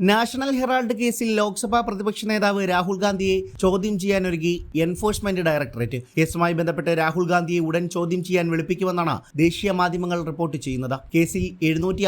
National Herald കേസിൽ ലോക്സഭാ പ്രതിപക്ഷ നേതാവ് രാഹുൽ ഗാന്ധിയെ ചോദ്യം ചെയ്യാൻ ചെയ്യാനൊരുങ്ങി എൻഫോഴ്സ്മെന്റ് ഡയറക്ടറേറ്റ്. കേസുമായി ബന്ധപ്പെട്ട് രാഹുൽ ഗാന്ധിയെ ഉടൻ ചോദ്യം ചെയ്യാൻ വിളിപ്പിക്കുമെന്നാണ് ദേശീയ മാധ്യമങ്ങൾ റിപ്പോർട്ട് ചെയ്യുന്നത്. കേസിൽ എഴുന്നൂറ്റി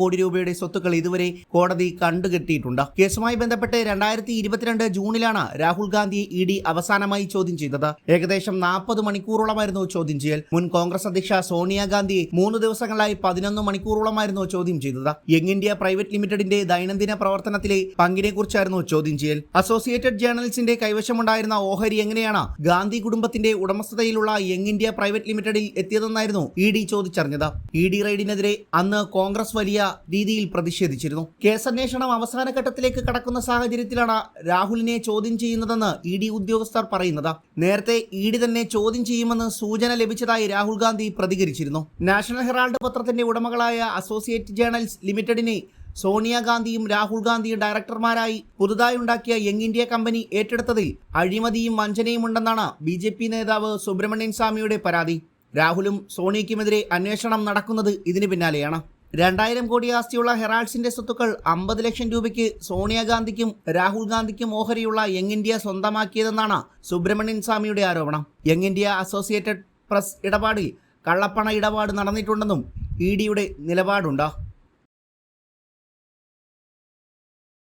കോടി രൂപയുടെ സ്വത്തുക്കൾ ഇതുവരെ കോടതി കണ്ടുകെട്ടിയിട്ടുണ്ട്. കേസുമായി ബന്ധപ്പെട്ട് രണ്ടായിരത്തി ഇരുപത്തിരണ്ട് ജൂണിലാണ് രാഹുൽ ഗാന്ധിയെ ഇ ഡി അവസാനമായി ചോദ്യം ചെയ്തത്. ഏകദേശം നാൽപ്പത് മണിക്കൂറോളമായിരുന്നു ചോദ്യം ചെയ്യൽ. മുൻ കോൺഗ്രസ് അധ്യക്ഷ സോണിയാഗാന്ധിയെ മൂന്ന് ദിവസങ്ങളായി പതിനൊന്ന് മണിക്കൂറോളമായിരുന്നു ചോദ്യം ചെയ്തത്. യങ് ഇന്ത്യ പ്രൈവറ്റ് ലിമിറ്റഡിന്റെ ദൈനംദിന പ്രവർത്തനത്തിലെ പങ്കിനെ കുറിച്ചായിരുന്നു ചോദ്യം ചെയ്യൽ. അസോസിയേറ്റഡ് ജേർണലിസ്റ്റിന്റെ കൈവശമുണ്ടായിരുന്ന ഓഹരി എങ്ങനെയാണ് ഗാന്ധി കുടുംബത്തിന്റെ ഉടമസ്ഥതയിലുള്ള യങ് ഇന്ത്യ പ്രൈവറ്റ് ലിമിറ്റഡിൽ എത്തിയതെന്നായിരുന്നു ഇ ഡി ചോദിച്ചറിഞ്ഞത്. ഇ ഡി റെയ്ഡിനെതിരെ അന്ന് കോൺഗ്രസ് വലിയ രീതിയിൽ പ്രതിഷേധിച്ചിരുന്നു. കേസന്വേഷണം അവസാന ഘട്ടത്തിലേക്ക് കടക്കുന്ന സാഹചര്യത്തിലാണ് രാഹുലിനെ ചോദ്യം ചെയ്യുന്നതെന്ന് ഇ ഡി ഉദ്യോഗസ്ഥർ പറയുന്നത്. നേരത്തെ ഇ ഡി തന്നെ ചോദ്യം ചെയ്യുമെന്ന് സൂചന ലഭിച്ചതായി രാഹുൽ ഗാന്ധി പ്രതികരിച്ചിരുന്നു. നാഷണൽ ഹെറാൾഡ് പത്രത്തിന്റെ ഉടമകളായ അസോസിയേറ്റ് ജേർണൽസ് ലിമിറ്റഡിനെ സോണിയാഗാന്ധിയും രാഹുൽ ഗാന്ധിയും ഡയറക്ടർമാരായി പുതുതായി ഉണ്ടാക്കിയ യങ് ഇന്ത്യ കമ്പനി ഏറ്റെടുത്തതിൽ അഴിമതിയും വഞ്ചനയും ഉണ്ടെന്നാണ് ബി ജെ പി നേതാവ് സുബ്രഹ്മണ്യൻ സ്വാമിയുടെ പരാതി. രാഹുലും സോണിയയ്ക്കുമെതിരെ അന്വേഷണം നടക്കുന്നത് ഇതിന് പിന്നാലെയാണ്. രണ്ടായിരം കോടി ആസ്തിയുള്ള ഹെറാൾഡ്സിന്റെ സ്വത്തുക്കൾ അമ്പത് ലക്ഷം രൂപയ്ക്ക് സോണിയാഗാന്ധിക്കും രാഹുൽ ഗാന്ധിക്കും ഓഹരിയുള്ള യങ് ഇന്ത്യ സ്വന്തമാക്കിയതെന്നാണ് സുബ്രഹ്മണ്യൻ സ്വാമിയുടെ ആരോപണം. യങ് ഇന്ത്യ അസോസിയേറ്റഡ് പ്രസ് ഇടപാടിൽ കള്ളപ്പണ ഇടപാട് നടന്നിട്ടുണ്ടെന്നും ഇ ഡിയുടെ നിലപാടുണ്ട്.